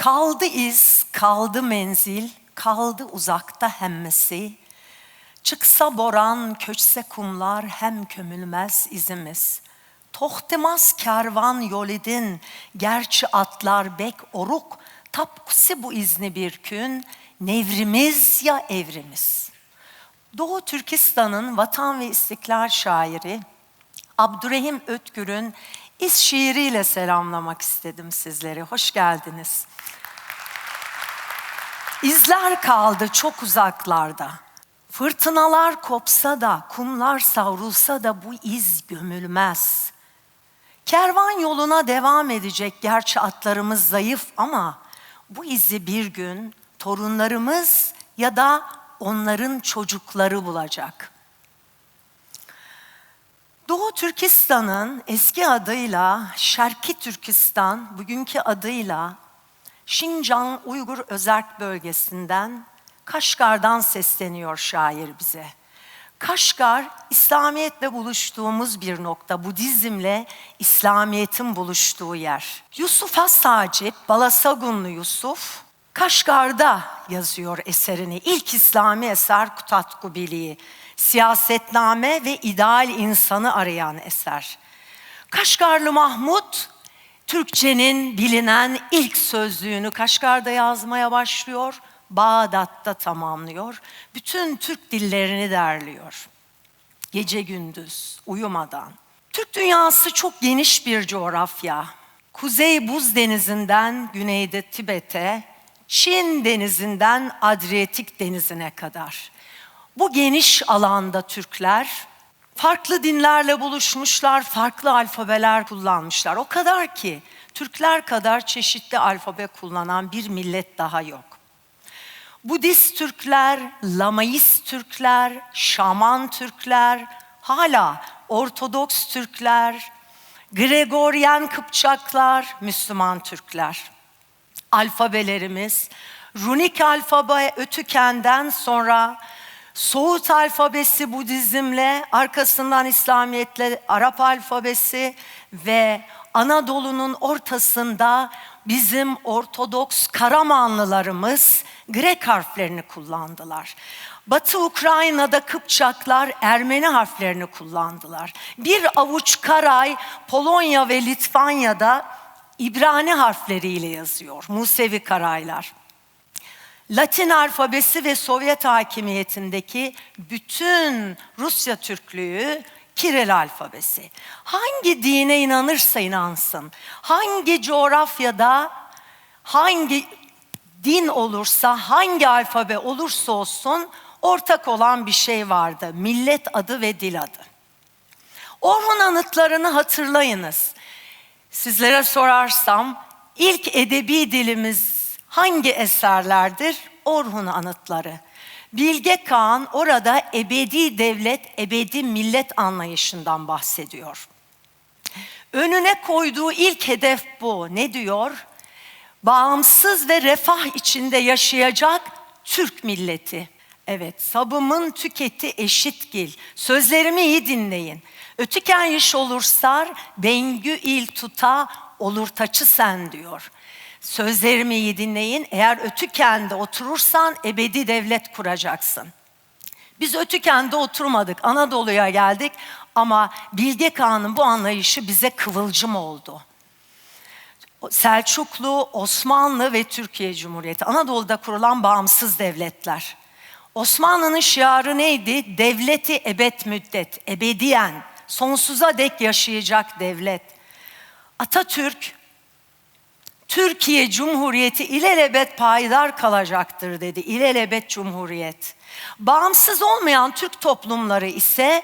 Kaldı iz, kaldı menzil, kaldı uzakta hemmesi. Çıksa boran, köçse kumlar, hem kömülmez izimiz. Tohtemaz kervan yol idin, gerçi atlar bek oruk, tapkusi bu izni bir gün, nevrimiz ya evrimiz. Doğu Türkistan'ın vatan ve istiklal şairi Abdurrahim Ötgür'ün İz şiiriyle selamlamak istedim sizleri. Hoş geldiniz. İzler kaldı çok uzaklarda. Fırtınalar kopsa da, kumlar savrulsa da bu iz gömülmez. Kervan yoluna devam edecek gerçi atlarımız zayıf ama bu izi bir gün torunlarımız ya da onların çocukları bulacak. Doğu Türkistan'ın eski adıyla Şarkı Türkistan, bugünkü adıyla Şincan Uygur Özerk Bölgesi'nden Kaşgar'dan sesleniyor şair bize. Kaşgar, İslamiyetle buluştuğumuz bir nokta, Budizmle İslamiyet'in buluştuğu yer. Yusuf Has-Sacip, Balasagunlu Yusuf, Kaşgar'da yazıyor eserini. İlk İslami eser Kutatku Biliği. Siyasetname ve ideal insanı arayan eser. Kaşgarlı Mahmut, Türkçenin bilinen ilk sözlüğünü Kaşgar'da yazmaya başlıyor. Bağdat'ta tamamlıyor. Bütün Türk dillerini derliyor. Gece gündüz, uyumadan. Türk dünyası çok geniş bir coğrafya. Kuzey Buz Denizi'nden güneyde Tibet'e, Çin Denizi'nden Adriyatik Denizi'ne kadar. Bu geniş alanda Türkler farklı dinlerle buluşmuşlar, farklı alfabeler kullanmışlar. O kadar ki Türkler kadar çeşitli alfabe kullanan bir millet daha yok. Budist Türkler, Lamaist Türkler, Şaman Türkler, hala Ortodoks Türkler, Gregoryen Kıpçaklar, Müslüman Türkler. Alfabelerimiz runik alfabe Ötüken'den sonra Soğut alfabesi Budizmle, arkasından İslamiyetle Arap alfabesi ve Anadolu'nun ortasında bizim Ortodoks Karamanlılarımız Grek harflerini kullandılar. Batı Ukrayna'da Kıpçaklar Ermeni harflerini kullandılar. Bir avuç Karay Polonya ve Litvanya'da İbrani harfleriyle yazıyor. Musevi Karaylar. Latin alfabesi ve Sovyet hakimiyetindeki bütün Rusya Türklüğü Kiril alfabesi. Hangi dine inanırsa inansın, hangi coğrafyada hangi din olursa, hangi alfabe olursa olsun ortak olan bir şey vardı. Millet adı ve dil adı. Orhun anıtlarını hatırlayınız. Sizlere sorarsam ilk edebi dilimiz hangi eserlerdir? Orhun anıtları. Bilge Kağan orada ebedi devlet, ebedi millet anlayışından bahsediyor. Önüne koyduğu ilk hedef bu. Ne diyor? Bağımsız ve refah içinde yaşayacak Türk milleti. Evet, sabımın tüketi eşitgil. Sözlerimi iyi dinleyin. Ötüken iş olursar, bengü il tuta, olur taçı sen diyor. Sözlerimi iyi dinleyin. Eğer Ötüken'de oturursan ebedi devlet kuracaksın. Biz Ötüken'de oturmadık. Anadolu'ya geldik ama Bilge Kağan'ın bu anlayışı bize kıvılcım oldu. Selçuklu, Osmanlı ve Türkiye Cumhuriyeti. Anadolu'da kurulan bağımsız devletler. Osmanlı'nın şiarı neydi? Devleti ebed müddet, ebediyen, sonsuza dek yaşayacak devlet. Atatürk Türkiye Cumhuriyeti ilelebet payidar kalacaktır dedi. İlelebet Cumhuriyet. Bağımsız olmayan Türk toplumları ise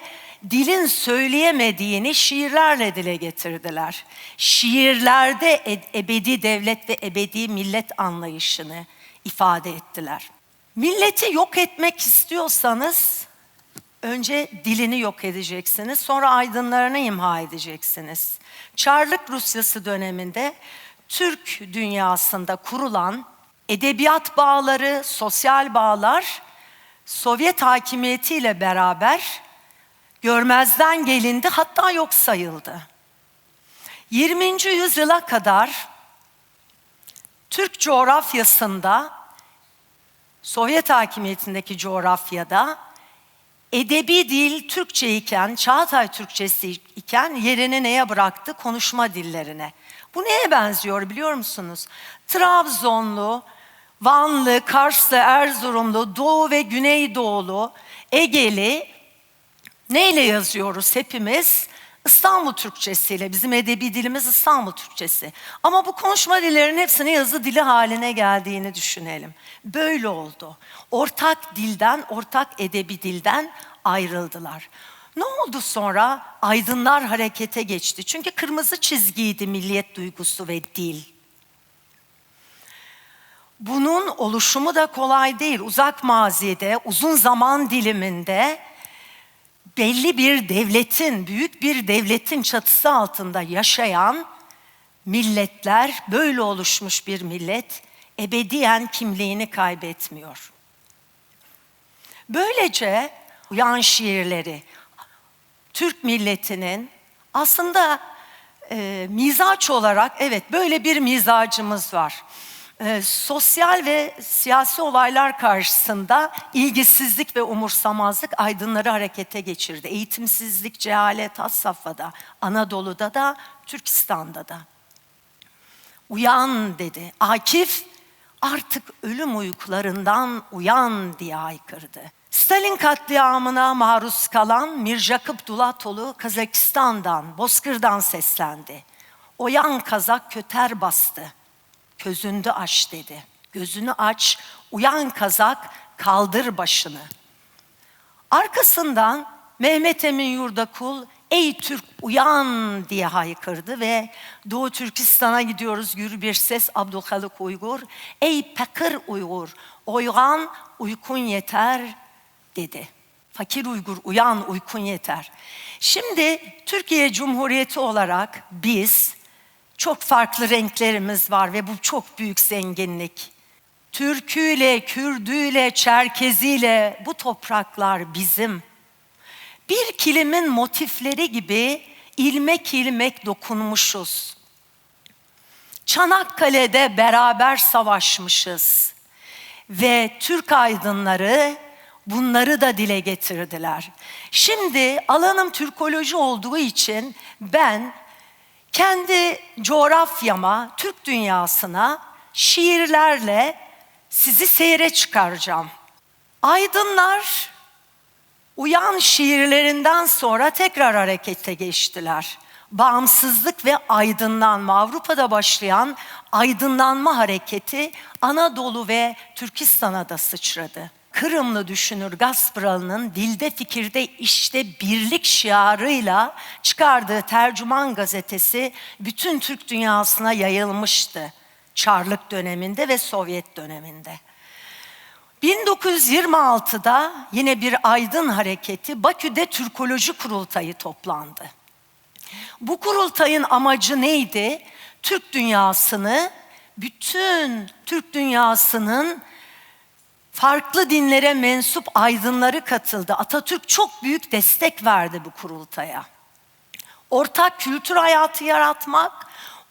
dilin söyleyemediğini şiirlerle dile getirdiler. Şiirlerde ebedi devlet ve ebedi millet anlayışını ifade ettiler. Milleti yok etmek istiyorsanız önce dilini yok edeceksiniz, sonra aydınlarını imha edeceksiniz. Çarlık Rusyası döneminde Türk dünyasında kurulan edebiyat bağları, sosyal bağlar Sovyet hakimiyetiyle beraber görmezden gelindi hatta yok sayıldı. 20. yüzyıla kadar Türk coğrafyasında, Sovyet hakimiyetindeki coğrafyada edebi dil Türkçe iken, Çağatay Türkçesi iken yerini neye bıraktı? Konuşma dillerine. Bu neye benziyor biliyor musunuz? Trabzonlu, Vanlı, Karslı, Erzurumlu, Doğu ve Güneydoğulu, Egeli neyle yazıyoruz hepimiz? İstanbul Türkçesiyle. Bizim edebi dilimiz İstanbul Türkçesi. Ama bu konuşma dillerinin hepsinin yazı dili haline geldiğini düşünelim. Böyle oldu. Ortak dilden, ortak edebi dilden ayrıldılar. Ne oldu sonra? Aydınlar harekete geçti. Çünkü kırmızı çizgiydi milliyet duygusu ve dil. Bunun oluşumu da kolay değil. Uzak mazide, uzun zaman diliminde belli bir devletin, büyük bir devletin çatısı altında yaşayan milletler, böyle oluşmuş bir millet ebediyen kimliğini kaybetmiyor. Böylece uyan şiirleri Türk milletinin aslında e, mizaç olarak evet böyle bir mizacımız var. E, sosyal ve siyasi olaylar karşısında ilgisizlik ve umursamazlık aydınları harekete geçirdi. Eğitimsizlik, cehalet has safhada, Anadolu'da da, Türkistan'da da. Uyan dedi. Akif artık ölüm uykularından uyan diye haykırdı. Stalin katliamına maruz kalan Mirjakıp Dulatolu Kazakistan'dan, Bozkır'dan seslendi. Oyan kazak köter bastı. Közündü aç dedi. Gözünü aç, uyan kazak kaldır başını. Arkasından Mehmet Emin Yurdakul ey Türk uyan diye haykırdı ve Doğu Türkistan'a gidiyoruz gür bir ses Abdülhalik Uygur. Ey Pekır Uygur uyan uykun yeter dedi. Fakir Uygur uyan uykun yeter. Şimdi Türkiye Cumhuriyeti olarak biz çok farklı renklerimiz var ve bu çok büyük zenginlik. Türküyle, Kürdüyle, Çerkeziyle bu topraklar bizim. Bir kilimin motifleri gibi ilmek ilmek dokunmuşuz. Çanakkale'de beraber savaşmışız ve Türk aydınları bunları da dile getirdiler. Şimdi alanım Türkoloji olduğu için ben kendi coğrafyama, Türk dünyasına şiirlerle sizi seyre çıkaracağım. Aydınlar uyan şiirlerinden sonra tekrar harekete geçtiler. Bağımsızlık ve aydınlanma, Avrupa'da başlayan aydınlanma hareketi Anadolu ve Türkistan'a da sıçradı. Kırımlı düşünür Gaspralı'nın dilde fikirde işte birlik şiarıyla çıkardığı tercüman gazetesi bütün Türk dünyasına yayılmıştı. Çarlık döneminde ve Sovyet döneminde. 1926'da yine bir aydın hareketi Bakü'de Türkoloji Kurultayı toplandı. Bu kurultayın amacı neydi? Türk dünyasını, bütün Türk dünyasının farklı dinlere mensup aydınları katıldı. Atatürk çok büyük destek verdi bu kurultaya. Ortak kültür hayatı yaratmak,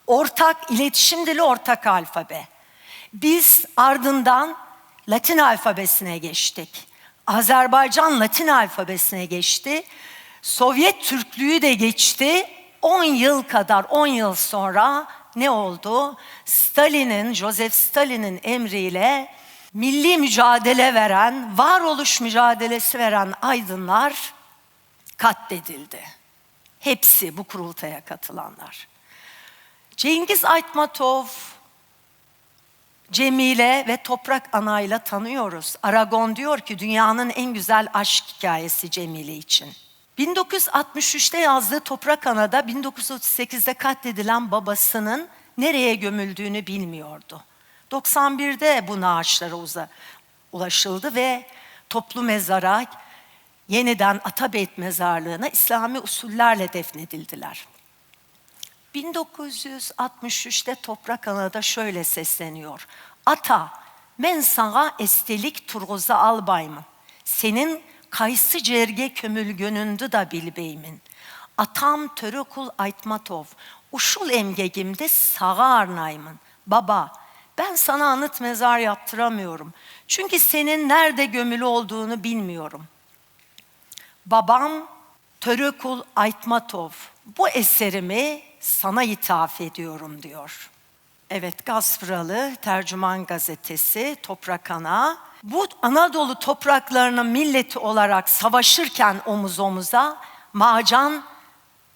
ortak iletişim dili, ortak alfabe. Biz ardından Latin alfabesine geçtik. Azerbaycan Latin alfabesine geçti. Sovyet Türklüğü de geçti. 10 yıl kadar, 10 yıl sonra ne oldu? Stalin'in, Joseph Stalin'in emriyle milli mücadele veren, varoluş mücadelesi veren aydınlar katledildi. Hepsi bu kurultaya katılanlar. Cengiz Aytmatov, Cemile ve Toprak Ana'yla tanıyoruz. Aragon diyor ki dünyanın en güzel aşk hikayesi Cemile için. 1963'te yazdığı Toprak Ana'da 1938'de katledilen babasının nereye gömüldüğünü bilmiyordu. 91'de bu naaşlara ulaşıldı ve toplu mezara yeniden Atabeyt mezarlığına İslami usullerle defnedildiler. 1963'te Toprak Ana'da şöyle sesleniyor. Ata, men sana estelik turgoza albayımın. Senin kaysı cerge kömül gönündü da bilbeymin. Atam törükul aytmatov, uşul emgegimde sağa arnaymın. Baba, Ben sana anıt mezar yaptıramıyorum. Çünkü senin nerede gömülü olduğunu bilmiyorum. Babam Törükul Aytmatov bu eserimi sana ithaf ediyorum diyor. Evet Gaspralı Tercüman Gazetesi Toprak Ana. Bu Anadolu topraklarının milleti olarak savaşırken omuz omuza Macan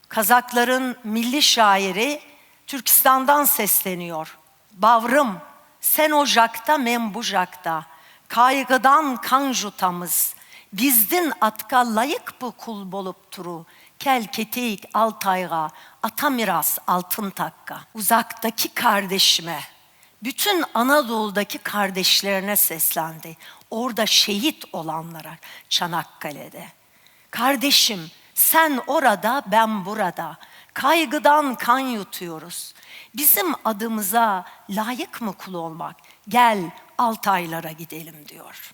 Kazakların milli şairi Türkistan'dan sesleniyor. Bavrım sen o jakta men bu jakta. Kaygıdan kan jutamız. Bizdin atka layık bu kul bolup turu. Kel keteyik altayga, ata miras altın takka. Uzaktaki kardeşime, bütün Anadolu'daki kardeşlerine seslendi. Orada şehit olanlara Çanakkale'de. Kardeşim sen orada ben burada. Kaygıdan kan yutuyoruz. Bizim adımıza layık mı kul olmak? Gel Altaylara gidelim diyor.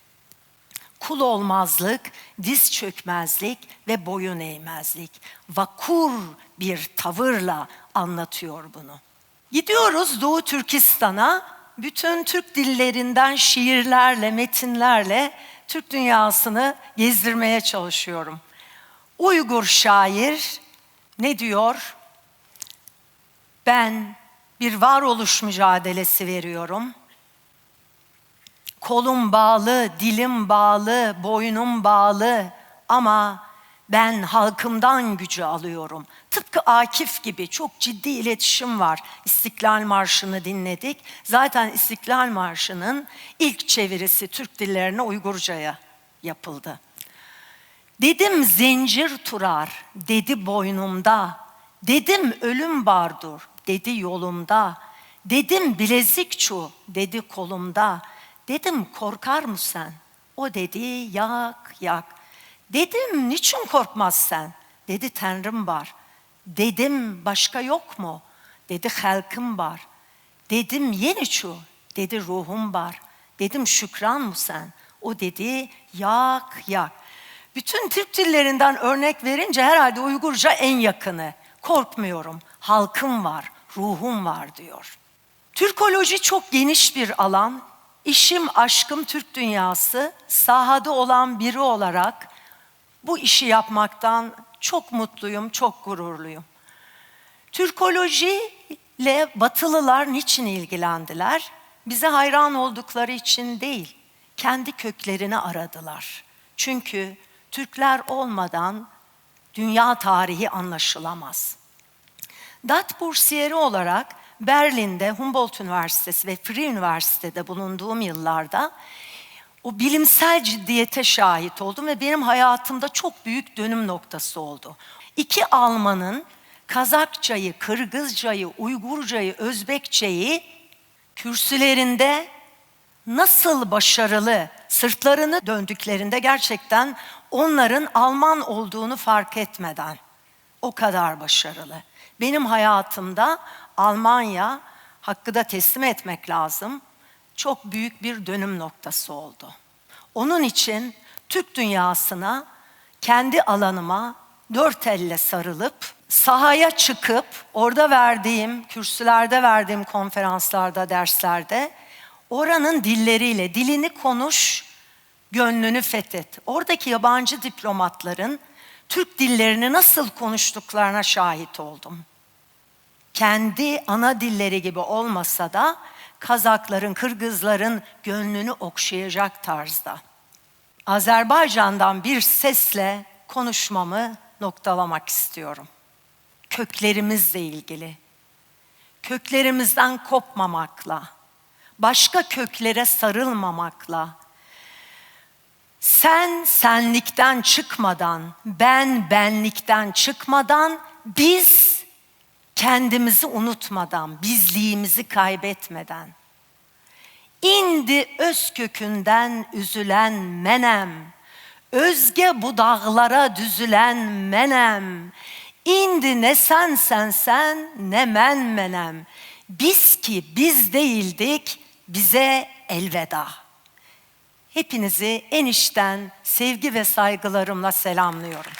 Kul olmazlık, diz çökmezlik ve boyun eğmezlik. Vakur bir tavırla anlatıyor bunu. Gidiyoruz Doğu Türkistan'a. Bütün Türk dillerinden şiirlerle, metinlerle Türk dünyasını gezdirmeye çalışıyorum. Uygur şair ne diyor? Ben bir varoluş mücadelesi veriyorum. Kolum bağlı, dilim bağlı, boynum bağlı ama ben halkımdan gücü alıyorum. Tıpkı Akif gibi çok ciddi iletişim var. İstiklal Marşı'nı dinledik. Zaten İstiklal Marşı'nın ilk çevirisi Türk dillerine Uygurca'ya yapıldı. Dedim zincir turar, dedi boynumda. Dedim ölüm bardur, dedi yolumda. Dedim bilezik çu, dedi kolumda. Dedim korkar mı sen? O dedi yak yak. Dedim niçin korkmaz sen? Dedi Tanrım var. Dedim başka yok mu? Dedi halkım var. Dedim yeni çu. Dedi ruhum var. Dedim şükran mı sen? O dedi yak yak. Bütün Türk dillerinden örnek verince herhalde Uygurca en yakını. Korkmuyorum, halkım var, ruhum var diyor. Türkoloji çok geniş bir alan. İşim, aşkım Türk dünyası. Sahada olan biri olarak bu işi yapmaktan çok mutluyum, çok gururluyum. Türkoloji ile Batılılar niçin ilgilendiler? Bize hayran oldukları için değil, kendi köklerini aradılar. Çünkü Türkler olmadan dünya tarihi anlaşılamaz. DAT bursiyeri olarak Berlin'de Humboldt Üniversitesi ve Free Üniversite'de bulunduğum yıllarda o bilimsel ciddiyete şahit oldum ve benim hayatımda çok büyük dönüm noktası oldu. İki Almanın Kazakçayı, Kırgızcayı, Uygurcayı, Özbekçeyi kürsülerinde nasıl başarılı sırtlarını döndüklerinde gerçekten onların Alman olduğunu fark etmeden o kadar başarılı. Benim hayatımda Almanya hakkı da teslim etmek lazım. Çok büyük bir dönüm noktası oldu. Onun için Türk dünyasına kendi alanıma dört elle sarılıp sahaya çıkıp orada verdiğim, kürsülerde verdiğim konferanslarda, derslerde oranın dilleriyle dilini konuş, gönlünü fethet. Oradaki yabancı diplomatların Türk dillerini nasıl konuştuklarına şahit oldum. Kendi ana dilleri gibi olmasa da Kazakların, Kırgızların gönlünü okşayacak tarzda. Azerbaycan'dan bir sesle konuşmamı noktalamak istiyorum. Köklerimizle ilgili. Köklerimizden kopmamakla, başka köklere sarılmamakla, sen senlikten çıkmadan, ben benlikten çıkmadan, biz kendimizi unutmadan, bizliğimizi kaybetmeden, indi öz kökünden üzülen menem, özge budağlara düzülen menem, indi ne sen sen sen ne men menem, biz ki biz değildik, bize elveda. Hepinizi en içten sevgi ve saygılarımla selamlıyorum.